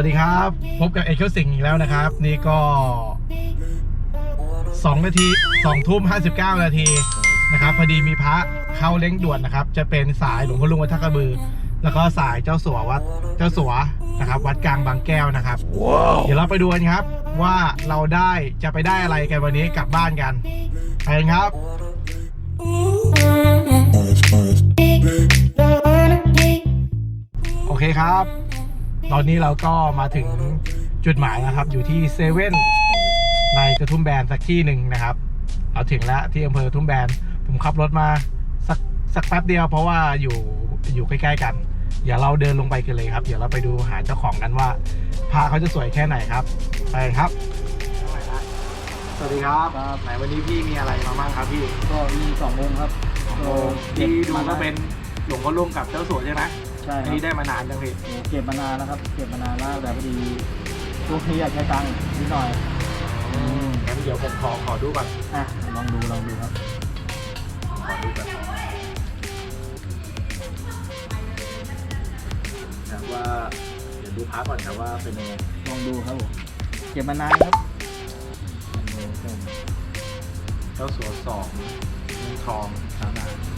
สวัสดีครับ พบกับเอกเคิลสิงห์อีกแล้วนะครับ นี่ก็ 2 นาที2ทุ่ม59 นาทีนะครับพอดีมีพระเข้าเล้งด่วนนะครับ จะเป็นสายหลวงพ่อลุงวัดท่ากระบือ แล้วก็สายเจ้าสัววัดเจ้าสัวนะครับ วัดกลางบางแก้วนะครับเดี๋ยวเราไปดูกันครับ ว่าเราได้จะไปได้อะไรกันวันนี้กลับบ้านกันไปกันครับ โอเคครับ ตอนนี้เราก็มาถึงจุดหมายแล้วครับ อยู่ที่เซเว่นในกระทุ่มแบนสักที่หนึ่งนะครับ เราถึงแล้วที่อำเภอกระทุ่มแบนผมขับรถมาสักสักแป๊บเดียวเพราะว่าอยู่อยู่ใกล้ๆกัน เดี๋ยวเราเดินลงไปกันเลยครับ เดี๋ยวเราไปดูหาเจ้าของกันว่าพาเขาจะสวยแค่ไหนครับ ไปกันครับ สวัสดีครับครับ ไหนวันนี้พี่มีอะไรมาบ้างครับพี่ก็มีสององค์ครับโอ้ที่ดูก็เป็นหลวงพ่อลุงกับเจ้าสัวใช่ไหม ใช่อันครันี้บได้มานานจังพี่เก็บมานานนะครับ เก็บมานานแล้วแต่พอดีช่วงนี้อยากใช้ตังค์นิดหน่อย อืม งั้นเดี๋ยวผมขอขอดูก่อนอะลองดูลองดูครับ ขอดูก่อนแต่ว่าเดี๋ยวดูพาร์ทก่อนครับว่าเป็นยังไงลองดูครับผมเก็บมานานครับเจ้าสัวสองเงินทองขนาดท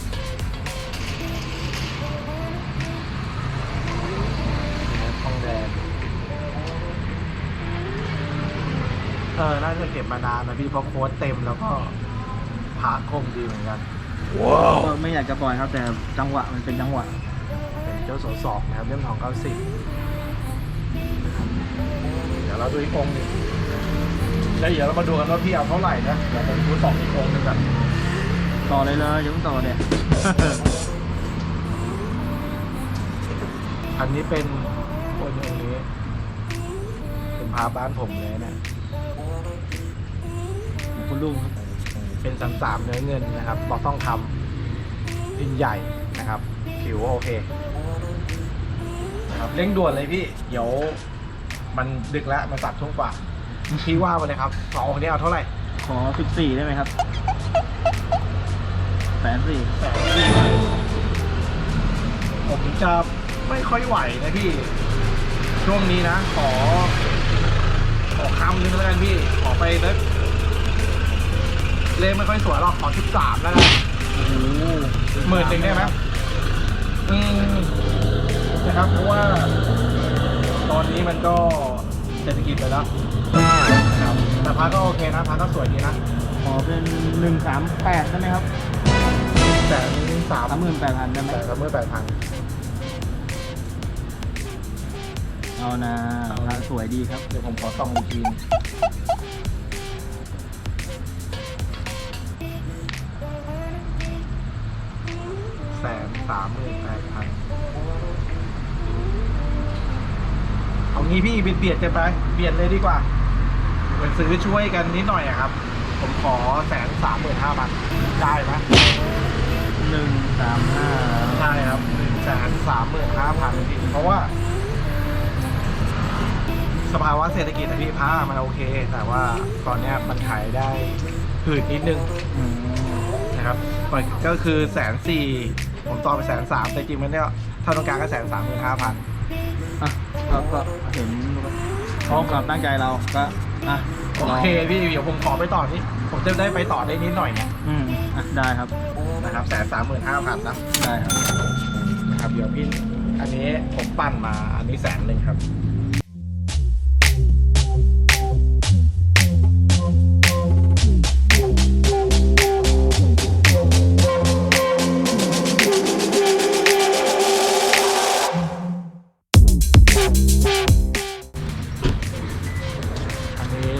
ออน่าจะเก็บมานานนะพี่เพราะโค้ดเต็มแล้วก็พาร์ทคมดีเหมือนกันก็ไม่อยากจะปล่อยครับ แต่จังหวะมันเป็นจังหวะเป็นเจ้าสัวสองนะครับเล่มทองเก้าสิบเดี๋ยวเราดูอีกองค์หนึ่งแล้วเดี๋ยวเรามาดูกันว่าพี่เอาเท่าไหร่นะเดี๋ยวผมดูสองอีกองค์หนึ่งกันต่อเลยเลยอยังต่อเนี่ยอันนี้เป็นคนองค์นี้เป็นพาบ้านผมเลยนะคุณ ลุงครับ เป็นสามสามเนื้อเงินนะครับบอกต้องทำดินใหญ่นะครับผิวโอเคนะครับเร่งด่วนเลยพี่ เดี๋ยว มันดึกแล้วมันตัดช่วงกว่าพี่ว่าไปเลยครับสององค์นี้เอาเท่าไหร่ ขอสิบสี่ได้ไหมครับแสนสี่แสนสี่ผมจะไม่ค่อยไหวนะพี่ ช่วงนี้นะ ขอ ขอคำนึงแล้วกันพี่ ขอไปนะ เลขไม่ค่อยสวยหรอกขอสิบสามแล้วกันโอ้โหหมื่นหนึ่งได้ไหมอืมนะครับเพราะว่า ตอนนี้มันก็เศรษฐกิจไปแล้วนะครับแต่พักก็โอเคนะพักก็สวยดีนะขอเป็นหนึ่งสามแปดได้ไหมครับแต่สามสามหมื่นแปดพันได้ไหมแต่สามหมื่นแปดพันเอานะพระสวยดีครับ เดี๋ยวผมขอส่องอีกที สามหมื่นแปดพันเอางี้พี่เบียดเบียดกันไป เบียดเลยดีกว่าเหมือนซื้อช่วยกันนิดหน่อยอะครับ ผมขอแสนสามหมื่นห้าพันได้ไหมหนึ่งสามห้าใช่ครับหนึ่งแสนสามหมื่นห้าพันพี่เพราะว่า สภาวะเศรษฐกิจนะพี่ผ้ามันโอเค แต่ว่าตอนเนี้ยมันขายได้หืดนิดนึงนะครับมันก็คือแสนสี่ ผมต่อไปแสนสามแต่จริงมันเนี่ยถ้าต้องการก็แสนสามหมื่นห้าพันอะก็ก็เห็นพร้อมความตั้งใจเราก็อะโอเคพี่เดี๋ยวผมขอไปต่อนี่ผมจะได้ไปต่อได้นิดหน่อยเนี่ยอืมอะได้ครับนะครับแสนสามหมื่นห้าพันนะได้ครับนะครับเดี๋ยวพี่อันนี้ผมปั้นมาอันนี้แสนหนึ่งครับ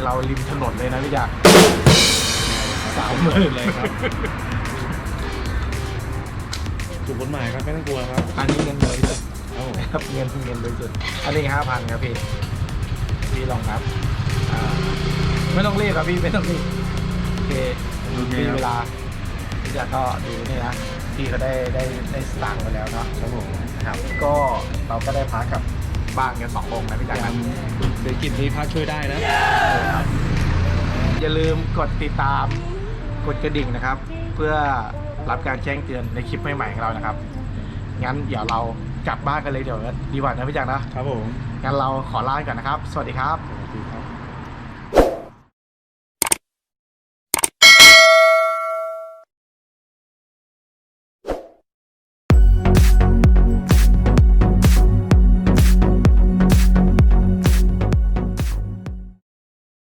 เราริมถนนเลยนะพี่จักรสามหมื่นเลยครับ ถูกกฎหมายครับไม่ต้องกลัวครับอันนี้เงินบริสุทธิ์ครับผมครับเงินเงินบริสุทธิ์อันนี้ห้าพันครับพี่ พี่ลองครับอ่าไม่ต้องรีบครับพี่ไม่ต้องรีบโอเคโอเคมีครับ เวลาพี่จักรก็ดูนี่นะพี่ก็ได้ได้ได้สตางค์ไปแล้วเนาะ ครับผมครับก็เราก็ได้พักกับบ้านกันสององค์นะพี่จักรนะเดี๋ยวกินนี้พระช่วยได้นะ อย่าลืมกดติดตาม กดกระดิ่งนะครับ เพื่อรับการแจ้งเตือนในคลิปใหม่ๆของเรานะครับ งั้นเดี๋ยวเรากลับบ้านกันเลยเดี๋ยวดีกว่านะพี่จักรนะครับผม งั้นเราขอลาไปก่อนนะครับ สวัสดีครับ สวัสดีครับ